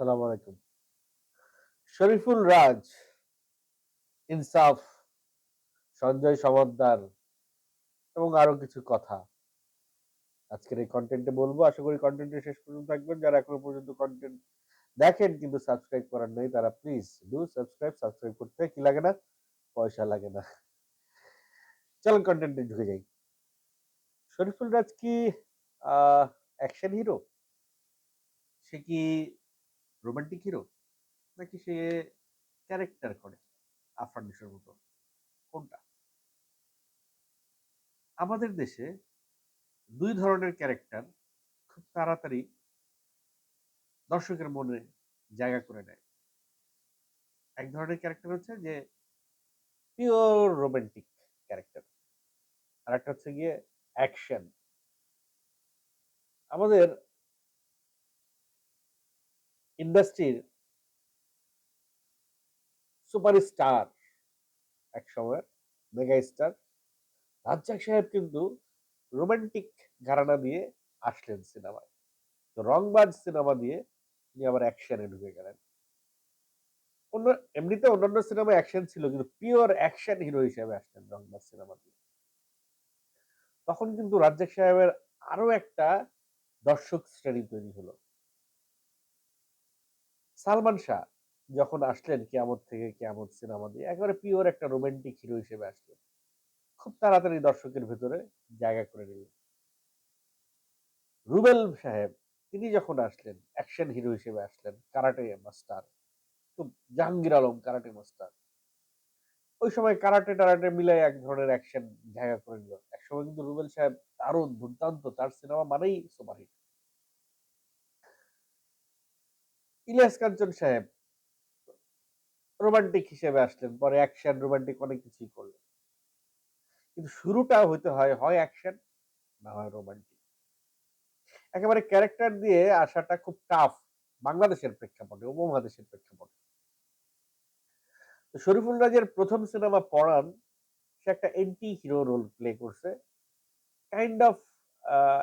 আসসালামু আলাইকুম। শরীফুল রাজ, ইনসাফ, সঞ্জয় সমদ্দার এবং আরও কিছু কথা আজকের এই কন্টেন্টে বলব। আশা করি কন্টেন্টে শেষ পর্যন্ত থাকবেন। যারা এখনও পর্যন্ত কন্টেন্ট দেখেন কিন্তু সাবস্ক্রাইব করার নেই, তারা প্লিজ ডু সাবস্ক্রাইব সাবস্ক্রাইব করতে কি লাগে না? পয়সা লাগে না। চলুন কন্টেন্টে ঢুকে যাই। শরীফুল রাজ কি অ্যাকশন হিরো সে কি রোমান্টিক হিরো নাকি সে ক্যারেক্টার করে? আফরান নিশোর মতো। কোনটা? আমাদের দেশে দুই ধরনের ক্যারেক্টার খুব তাড়াতাড়ি দর্শকের মনে জায়গা করে নেয়। এক ধরনের ক্যারেক্টার হচ্ছে যে পিওর রোমান্টিক ক্যারেক্টার আর একটা হচ্ছে গিয়ে অ্যাকশন আমাদের ইন্ডাস্ট্রির সুপারস্টার এক সময়ের মেগা স্টার রাজ্জাক সাহেব কিন্তু রোমান্টিক ঘরানা দিয়ে আসলেন সিনেমায়। তো রংবাজ সিনেমা দিয়ে তিনি আবার অ্যাকশনে ঢুকে গেলেন। অন্য, এমনিতে অন্যান্য সিনেমা অ্যাকশন ছিল, কিন্তু পিওর অ্যাকশন হিরো হিসেবে আসলেন রংবাজ সিনেমা দিয়ে। তখন কিন্তু রাজ্জাক সাহেবের আরও একটা দর্শক শ্রেণি তৈরি হলো। সালমান শাহ যখন আসলেন কেয়ামত থেকে কেয়ামত সিনেমা দিয়ে, একেবারে পিওর একটা রোমান্টিক হিরো হিসেবে আসলেন। খুব তাড়াতাড়ি দর্শকের ভেতরে জায়গা করে নিলেন। রুবেল সাহেব, তিনি যখন আসলেন অ্যাকশন হিরো হিসেবে আসলেন কারাটে মাস্টার খুব জাহাঙ্গীর আলম কারাটে মাস্টার ওই সময় কারাটে টারাটে মিলাই এক ধরনের অ্যাকশন জায়গা করে নিল। একসময় কিন্তু রুবেল সাহেব দারুণ দুর্দান্ত, তার সিনেমা মানেই সুপারহিট। ইলিয়াস কাঞ্চন সাহেব রোমান্টিক হিসেবে আসলেন, পরে অ্যাকশন রোমান্টিক অনেক কিছুই করলেন। কিন্তু শুরুটা হইতে হয় হয় অ্যাকশন না হয় রোমান্টিক একেবারে ক্যারেক্টার দিয়ে আসাটা খুব টাফ বাংলাদেশের প্রেক্ষাপটে, উপমহাদেশের প্রেক্ষাপটে। শরীফুল রাজের প্রথম সিনেমা পড়ান, সে একটা এন্টি হিরো রোল প্লে করছে কাইন্ড অফ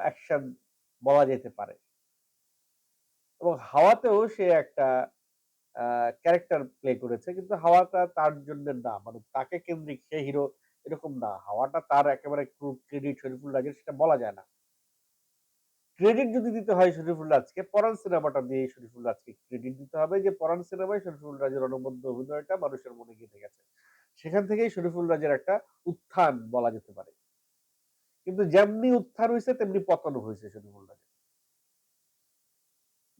অ্যাকশন বলা যেতে পারে। এবং হাওয়াতেও সে একটা ক্যারেক্টার প্লে করেছে। কিন্তু হাওয়াটা তার জন্য না। মানে তাকে কেন্দ্রিক সে হিরো এরকম না। হাওয়াটা তার একেবারে ক্রেডিট শরীফুল সেটা বলা যায় না। ক্রেডিট যদি দিতে হয় শরীফুল রাজকে পরান সিনেমাটা দিয়ে শরীফুল রাজকে ক্রেডিট দিতে হবে যে পরান সিনেমায় শরীফুল রাজের অনবদ্য অভিনয়টা মানুষের মনে গেঁথে গেছে। সেখান থেকেই শরীফুল রাজের একটা উত্থান বলা যেতে পারে। কিন্তু যেমনি উত্থান হয়েছে তেমনি পতন হয়েছে শরীফুল রাজের।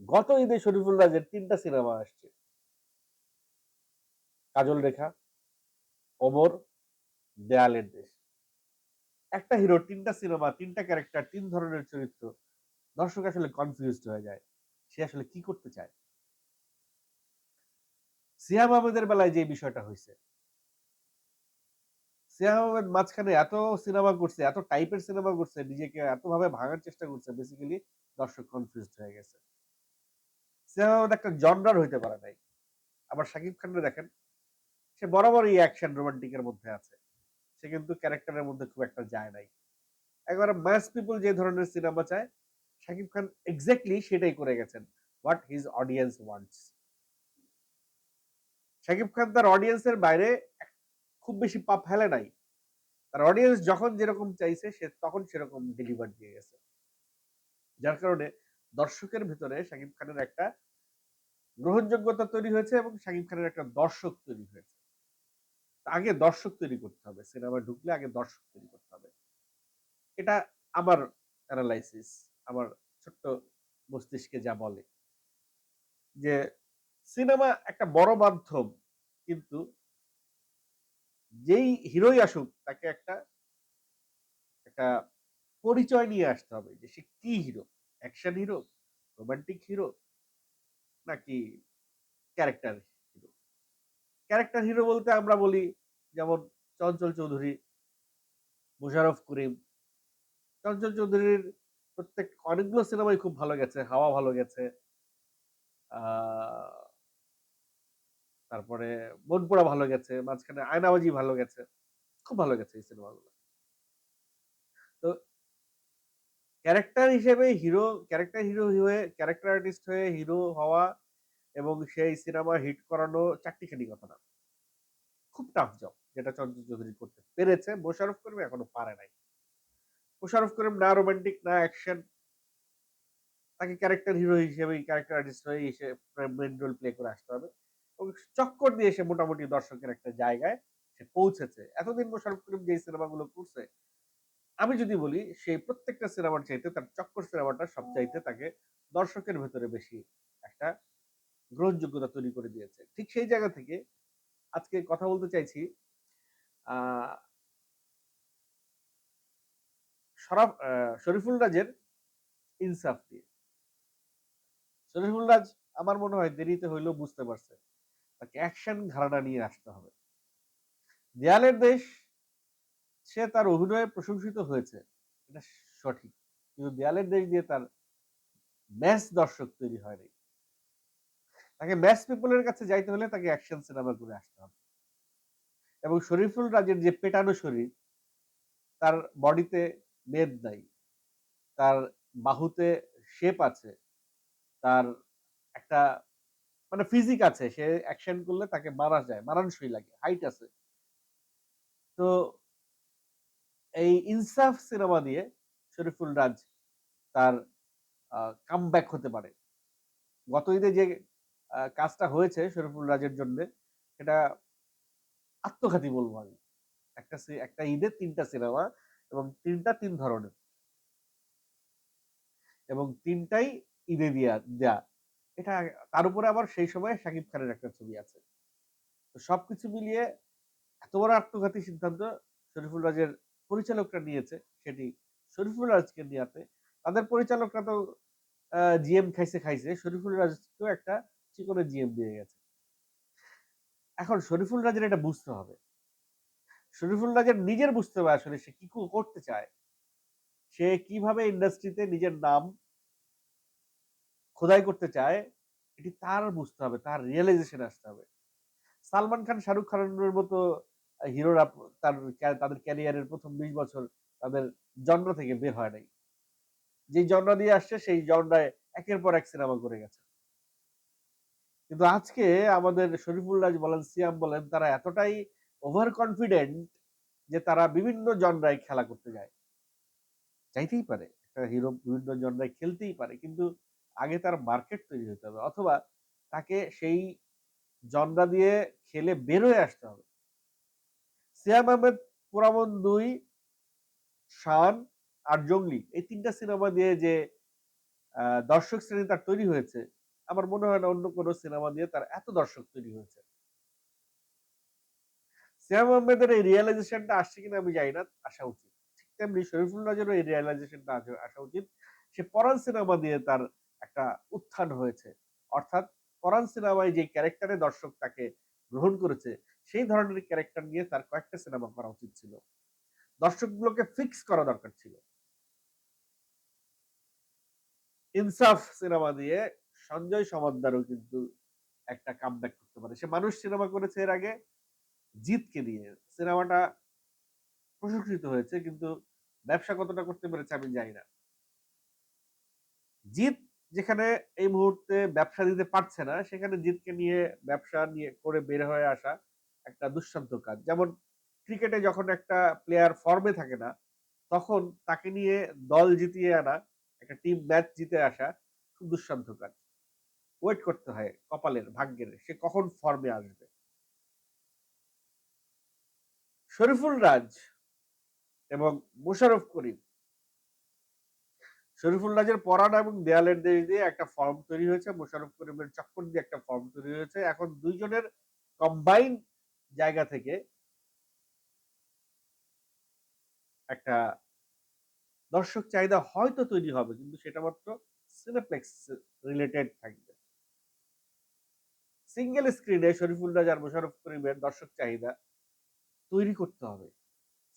গত ঈদে শরীফুল রাজের তিনটা সিনেমা আসছে। কাজল রেখা, ওমর, দেয়ালের দেশ। একটা হিরো, তিনটা সিনেমা, তিনটা ক্যারেক্টার, তিন ধরনের চরিত্র। দর্শক আসলে কনফিউজড হয়ে যায়, সে আসলে কি করতে চায়? সিয়াম আহমেদের বেলায় যে বিষয়টা হয়েছে, সিয়াম আহমেদ মাঝখানে এত সিনেমা করছে, এত টাইপের সিনেমা করছে, নিজেকে এত ভাবে ভাঙার চেষ্টা করছে বেসিক্যালি দর্শক কনফিউজড হয়ে গেছে। আহমেদ একটা জনরার হইতে পারে নাই। আবার শাকিব খানের দেখেন, সে বরাবরই অ্যাকশন রোমান্টিকের মধ্যে আছে। সে কিন্তু ক্যারেক্টারের মধ্যে খুব একটা যায় নাই। একবারে মাস পিপল যে ধরনের সিনেমা চায়, শাকিব খান এক্স্যাক্টলি সেটাই করে গেছেন what his audience wants Shakib Khan তার অডিয়েন্সের বাইরে খুব বেশি পা ফেলে নাই। তার অডিয়েন্স যখন যেরকম চাইছে, সে তখন সেরকম ডেলিভার দিয়ে গেছে। যার কারণে দর্শকের ভিতরে শাকিব খানের একটা গ্রহণযোগ্যতা তৈরি হয়েছে এবং শাকিব খানের একটা দর্শক তৈরি হয়েছে। আগে দর্শক তৈরি করতে হবে সিনেমা ঢুকলে আগে দর্শক তৈরি করতে হবে। এটা আমার অ্যানালাইসিস আমার ছোট্ট মস্তিষ্কে যা বলে। যে সিনেমা একটা বড় মাধ্যম, কিন্তু যেই হিরোই আসুক, তাকে একটা একটা পরিচয় নিয়ে আসতে হবে যে সে কি hero? Action hero? Romantic hero? নাকি ক্যারেক্টার হিরো ক্যারেক্টার হিরো বলতে আমরা বলি যেমন চঞ্চল চৌধুরী মুশারফ করিম। চঞ্চল চৌধুরীর প্রত্যেক অনেকগুলো সিনেমাই খুব ভালো গেছে, হাওয়া ভালো গেছে। তারপরে মনপুরা ভালো গেছে, মাঝখানে আয়নাবাজি ভালো গেছে। খুব ভালো গেছে এই সিনেমাগুলো তো ক্যারেক্টার হিসেবে হিরো ক্যারেক্টার হিরো হয়ে ক্যারেক্টার আর্টিস্ট হয়ে হিরো হওয়া এবং সেই সিনেমা হিট করানো চারটিখানি কথা না খুব টাফ জব যেটা চঞ্চল চৌধুরী করতে পেরেছে। মোশাররফ করিম এখনও পারে নাই। মোশাররফ করিম না রোমান্টিক না অ্যাকশন তাকে ক্যারেক্টার হিরো হিসেবে ক্যারেক্টার আর্টিস্ট হয়ে এসে মেন রোল প্লে করে আসতে হবে এবং চক্কর দিয়ে এসে মোটামুটি দর্শকের একটা জায়গায় সে পৌঁছেছে। এতদিন মোশারফ করিম যে সিনেমাগুলো করছে আমি যদি বলি, সেই প্রত্যেকটা সিনেমার চাইতে তার চক্কর সিনেমাটা সবচাইতে তাকে দর্শকের ভেতরে বেশি একটা গ্রহণযোগ্যতা তৈরি করে দিয়েছে। ঠিক সেই জায়গা থেকে আজকে কথা বলতে চাইছি শরাফ শরীফুল রাজের ইনসাফ দিয়ে শরীফুল রাজ আমার মনে হয় দেরিতে হইলেও বুঝতে পারছে, তাকে অ্যাকশন ধারণা নিয়ে আসতে হবে। দেয়ালের দেশ সে তার অভিনয়ে প্রশংসিত হয়েছে। এটা সঠিক। কিন্তু দেয়ালের দেশ দিয়ে তার ম্যাচ দর্শক তৈরি হয়নি তাকে ম্যাচ পিপলের কাছে যাইতে হলে তাকে অ্যাকশন সিনেমা করে আসতে হবে। এবং শরীফুল রাজের যে পেটানো শরীর, তার বডিতে মেদ নাই। তার বাহুতে শেপ আছে। তার একটা মানে ফিজিক আছে। সে অ্যাকশন করলে তাকে মারা যায়। মারানসই লাগে। হাইট আছে। তো এই ইনসাফ সিনেমা দিয়ে শরীফুল রাজ তার কাম ব্যাক হতে পারে। গত ঈদে যে কাজটা হয়েছে শরীফুল রাজের জন্য, সেটা আত্মঘাতী বলব আমি। একটা একটা ঈদে তিনটা সিনেমা এবং তিনটা তিন ধরনের। এবং তিনটাই ঈদে দিয়া, দেয়া। এটা তার উপরে আবার সেই সময় শাকিব খানের একটা ছবি আছে। তো সবকিছু মিলিয়ে এত বড় আত্মঘাতী সিদ্ধান্ত শরীফুল রাজের পরিচালকরা নিয়েছে, সেটি শরীফুল রাজকে নিয়াতে। তাদের পরিচালকরা তো জিএম খাইছে খাইছে, শরীফুল রাজকেও একটা চিকনে জিএম দিয়ে গেছে। এখন শরীফুল রাজের এটা বুঝতে হবে। শরীফুল রাজের নিজের বুঝতে হবে আসলে সে কি করতে চায়। সে কীভাবে ইন্ডাস্ট্রিতে নিজের নাম খোদাই করতে চায়, এটি তার বুঝতে হবে, তার রিয়েলাইজেশন আসতে হবে। সালমান খান, শাহরুখ খানের মতো হিরোরা তার তাদের ক্যারিয়ারের প্রথম বিশ বছর তাদের জন্ম থেকে বের হয় নাই। যে জন্ম দিয়ে আসছে, সেই জন্মায় একের পর এক সিনেমা করে গেছে। কিন্তু আজকে আমাদের শরীফুল রাজ বলেন, সিয়াম বলেন, তারা এতটাই ওভার কনফিডেন্ট যে তারা বিভিন্ন জনরায় খেলা করতে যায়। চাইতেই পারে হিরো বিভিন্ন জনরায় খেলতেই পারে, কিন্তু আগে তার মার্কেট তৈরি হতে হবে, অথবা তাকে সেই জনরা দিয়ে খেলে বের হয়ে আসতে হবে। সিয়াম আহমেদ পুরামন দুই, শান আর জঙ্গলি। এই তিনটা সিনেমা দিয়ে যে দর্শক শ্রেণি তার তৈরি হয়েছে, আমার মনে হয় না অন্য কোনো সিনেমা দিয়ে তার এত দর্শক তৈরি হয়েছে। সিয়াম আহমেদের এই রিয়েলাইজেশনটা আসছে কিনা আমি জানি না, আসা উচিত। ঠিক তেমনি শরীফুল রাজেরও এই রিয়েলাইজেশনটা আসা উচিত। সে পরান সিনেমা দিয়ে তার একটা উত্থান হয়েছে। অর্থাৎ পরান সিনেমায় যে ক্যারেক্টারে দর্শক তাকে গ্রহণ করেছে সেই ধরনের ক্যারেক্টার নিয়ে তার কয়েকটা সিনেমা করা উচিত ছিল। দর্শকগুলোকে ফিক্স করা দরকার ছিল। ইনসাফ সিনেমা দিয়ে সঞ্জয় সমাদ্দারও কিন্তু একটা কাম করতে পারে। সে মানুষ সিনেমা করেছে এর আগে জিতকে দিয়ে সিনেমাটা প্রশংসিত হয়েছে, কিন্তু ব্যবসা কতটা করতে পেরেছে আমি জানি না। জিত যেখানে এই মুহূর্তে ব্যবসা দিতে পারছে না, সেখানে জিতকে নিয়ে ব্যবসা নিয়ে করে বের হয়ে আসা একটা দুঃসাধ্য কাজ। যেমন ক্রিকেটে যখন একটা প্লেয়ার ফর্মে থাকে না, তখন তাকে নিয়ে দল জিতিয়ে আনা, একটা টিম ম্যাচ জিতে আসা খুব দুঃসাধ্য কাজ। ওয়েট করতে হয় কপালের, ভাগ্যের, সে কখন ফর্মে আসবে। শরীফুল রাজ এবং মোশাররফ করিম। শরীফুল রাজের পরাণ এবং দেয়ালের দেশ দিয়ে একটা ফর্ম তৈরি হয়েছে, মোশাররফ করিমের চক্কর দিয়ে একটা ফর্ম তৈরি হয়েছে। এখন দুইজনের কম্বাইন জায়গা থেকে একটা দর্শক চাহিদা হয়তো তৈরি হবে, কিন্তু সেটা মাত্র সিনেপ্লেক্স রিলেটেড থাকবে। সিঙ্গেল স্ক্রিনে শরীফুল রাজ আর মোশাররফ করিমের দর্শক চাহিদা তৈরি করতে হবে।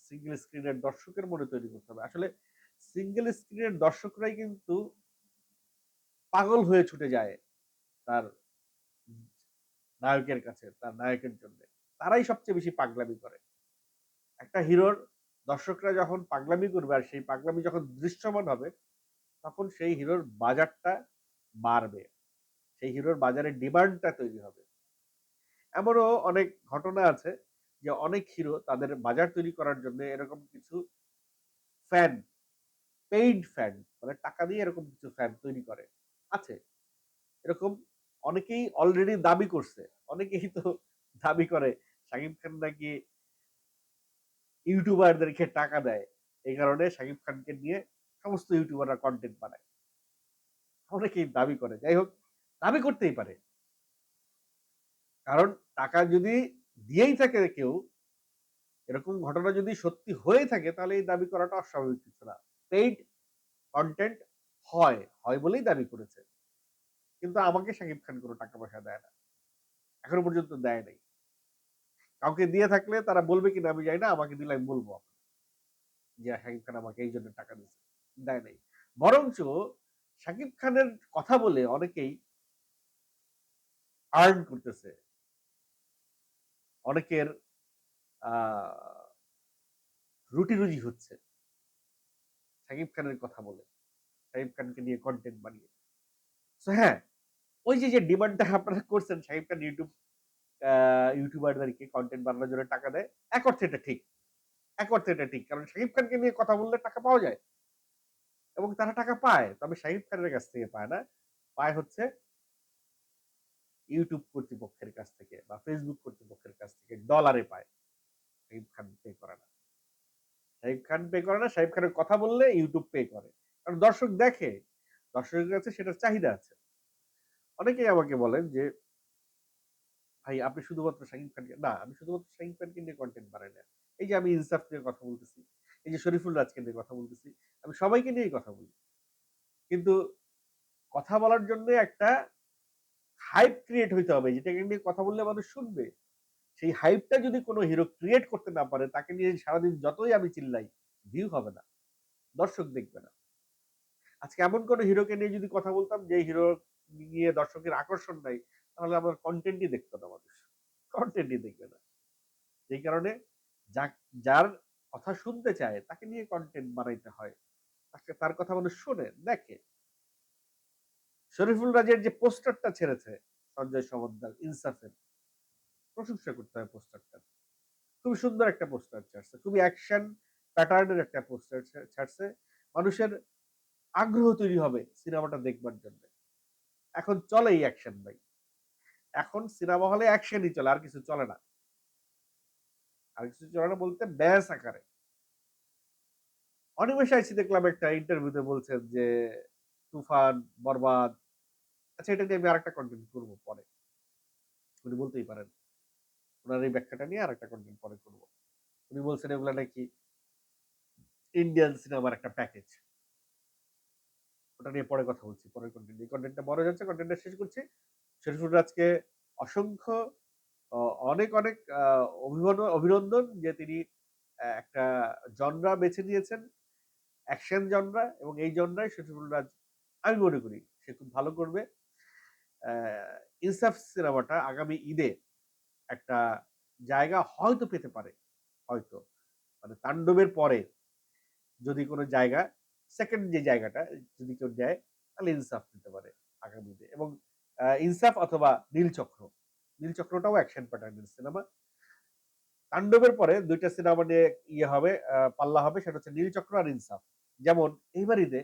সিঙ্গেল স্ক্রিনের দর্শকের মনে তৈরি করতে হবে। আসলে সিঙ্গেল স্ক্রিনের দর্শকরাই কিন্তু পাগল হয়ে ছুটে যায় তার নায়কের কাছে, তার নায়কের জন্য। তারাই সবচেয়ে বেশি পাগলামি করে একটা হিরোর দর্শকরা যখন পাগলামি করবে আর সেই পাগলামি যখন দৃশ্যমান হবে তখন সেই হিরোর বাজারটা বাড়বে সেই হিরোর বাজারে ডিমান্ডটা তৈরি হবে। এমনও অনেক ঘটনা আছে যে অনেক হিরো তাদের বাজার তৈরি করার জন্য এরকম কিছু ফ্যান, পেইড ফ্যান মানে টাকা দিয়ে এরকম কিছু ফ্যান তৈরি করে। আছে। এরকম অনেকেই অলরেডি দাবি করছে। অনেকেই তো দাবি করে শাকিব খান নাকি ইউটিউবারদেরকে টাকা দেয়। এই কারণে শাকিব খানকে নিয়ে সমস্ত ইউটিউবাররা কনটেন্ট বানায়। অনেকেই দাবি করে। যাই হোক, দাবি করতেই পারে। কারণ টাকা যদি দিয়েই থাকে কেউ, এরকম ঘটনা যদি সত্যি হয়ে থাকে তাহলে এই দাবি করাটা অস্বাভাবিক কিছু না। পেইড কনটেন্ট হয়, হয় বলেই দাবি করেছে। কিন্তু আমাকে শাকিব খান কোনো টাকা পয়সা দেয় না। এখনও পর্যন্ত দেয় নাই। কাউকে দিয়ে থাকলে তারা বলবে কিনা আমি জানি না। আমাকে দিলে আমি বলব। যে শাকিব খান আমাকে এই জন্য টাকা দিছে। দেয় নাই। বরঞ্চ শাকিব খানের কথা বলে অনেকেই আর্ন করতেছে। অনেকের আ রুটি-রুজি হচ্ছে। শাকিব খানের কথা বলে। শাকিব খানকে নিয়ে কন্টেন্ট বানিয়ে। হ্যাঁ, ওই যে, যে ডিমান্ডটা আপনারা করছেন শাকিব খান ইউটিউব ইউটিউবারদেরকে কনটেন্ট বানানোর জন্য টাকা দেয়। এক অর্থে এটা ঠিক। এক অর্থে এটা ঠিক। কারণ শাকিব খানকে নিয়ে কথা বললে টাকা পাওয়া যায়। এবং তারা টাকা পায়। তবে শাকিব খানের কাছ থেকে পায় না। পায় হচ্ছে ইউটিউব কর্তৃপক্ষের কাছ থেকে বা ফেসবুক কর্তৃপক্ষের কাছ থেকে ডলারে পায়। শাকিব খান পে করে না। শাকিব খান পে করে না। শাকিব খানের কথা বললে ইউটিউব পে করে। কারণ দর্শক দেখে। দর্শকের কাছে সেটার চাহিদা আছে। অনেকেই আমাকে বলেন যে ভাই আপনি শুধুমাত্র শাকিব খানকে না, আমি শুধুমাত্র শাকিব খানকে নিয়ে কনটেন্ট বানাই না। এই যে আমি ইনসাফ নিয়ে কথা বলতেছি, এই যে শরীফুল রাজকে নিয়ে কথা বলতেছি, আমি সবাইকে নিয়েই কথা বলি। কিন্তু কথা বলার জন্য একটা হাইপ ক্রিয়েট হইতে হবে। যেটাকে নিয়ে কথা বললে মানুষ শুনবে। সেই হাইপটা যদি কোনো হিরো ক্রিয়েট করতে না পারে, তাকে নিয়ে সারাদিন যতই আমি চিল্লাই, ভিউ হবে না। দর্শক দেখবে না। আজকে এমন কোন হিরোকে নিয়ে যদি কথা বলতাম যে হিরো নিয়ে দর্শকের আকর্ষণ নাই, তাহলে আমার কনটেন্টই দেখতো না মানুষ। কনটেন্টই দেখবে না। এই কারণে যা যার কথা শুনতে চায় তাকে নিয়ে কনটেন্ট বানাইতে হয়। তাকে তার কথা মানুষ শোনে, দেখে। শরীফুল রাজের যে পোস্টারটা ছেড়েছে সঞ্জয় সমদ্দার ইনসাফের প্রশংসা করতে হয় পোস্টারটা খুবই সুন্দর একটা পোস্টার ছাড়ছে। খুবই অ্যাকশন প্যাটার্নের একটা পোস্টার ছাড়ছে। মানুষের আগ্রহ তৈরি হবে সিনেমাটা দেখবার জন্য। এখন চলেই অ্যাকশন ভাই। এখন সিনেমা হলে অ্যাকশনই চলে। আর কিছু চলে না। আর কিছু চলে না বলতে ব্যাস আকারে। অনিমেষ আইচি দেখলাম একটা ইন্টারভিউতে বলছেন যে তুফান, বরবাদ আচ্ছা এটা নিয়ে আমি আরেকটা কনটেন্ট করব পরে। উনি বলতেই পারেন। উনার এই ব্যাখ্যাটা নিয়ে আরেকটা কনটেন্ট পরে করব উনি বলছেন এগুলা নাকি ইন্ডিয়ান সিনেমার একটা প্যাকেজ। ওটা নিয়ে পরে কথা বলছি। পরের কনটেন্ট। এই কনটেন্টটা বড় যাচ্ছে। কনটেন্টটা শেষ করছি। শরীফুল রাজকে অসংখ্য অনেক, অনেক অভিনন্দন যে তিনি একটা জনরা বেছে নিয়েছেন। অ্যাকশন জনরা এবং এই জনরায় শরীফুল রাজ আমি মনে করি সে খুব ভালো করবে। ইনসাফ সিনেমাটা আগামী ঈদে একটা জায়গা হয়তো পেতে পারে। হয়তো। মানে তাণ্ডবের পরে যদি কোনো জায়গা সেকেন্ড যে জায়গাটা যদি কেউ দেয় তাহলে ইনসাফ নিতে পারে আগামী ঈদে এবং ইনসাফ অথবা নীলচক্র। নীলচক্রটাও অ্যাকশন প্যাটার্ন এর সিনেমা। তাণ্ডবের পরে দুইটা সিনেমা নিয়ে ইয়ে হবে পাল্লা হবে, সেটা হচ্ছে নীলচক্র আর ইনসাফ। যেমন, এইবার ঈদে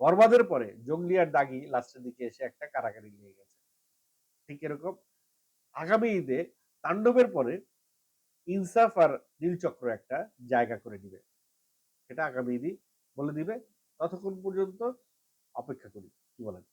বরবাদের পরে জঙ্গলি আর দাগি লাস্টের দিকে এসে একটা কারাকারি লেগে গেছে। ঠিক এরকম আগামী ঈদে তাণ্ডবের পরে ইনসাফ আর নীলচক্র একটা জায়গা করে নিবে। সেটা আগামী ঈদই বলে দিবে। ততক্ষণ পর্যন্ত অপেক্ষা করি। কি বলেন?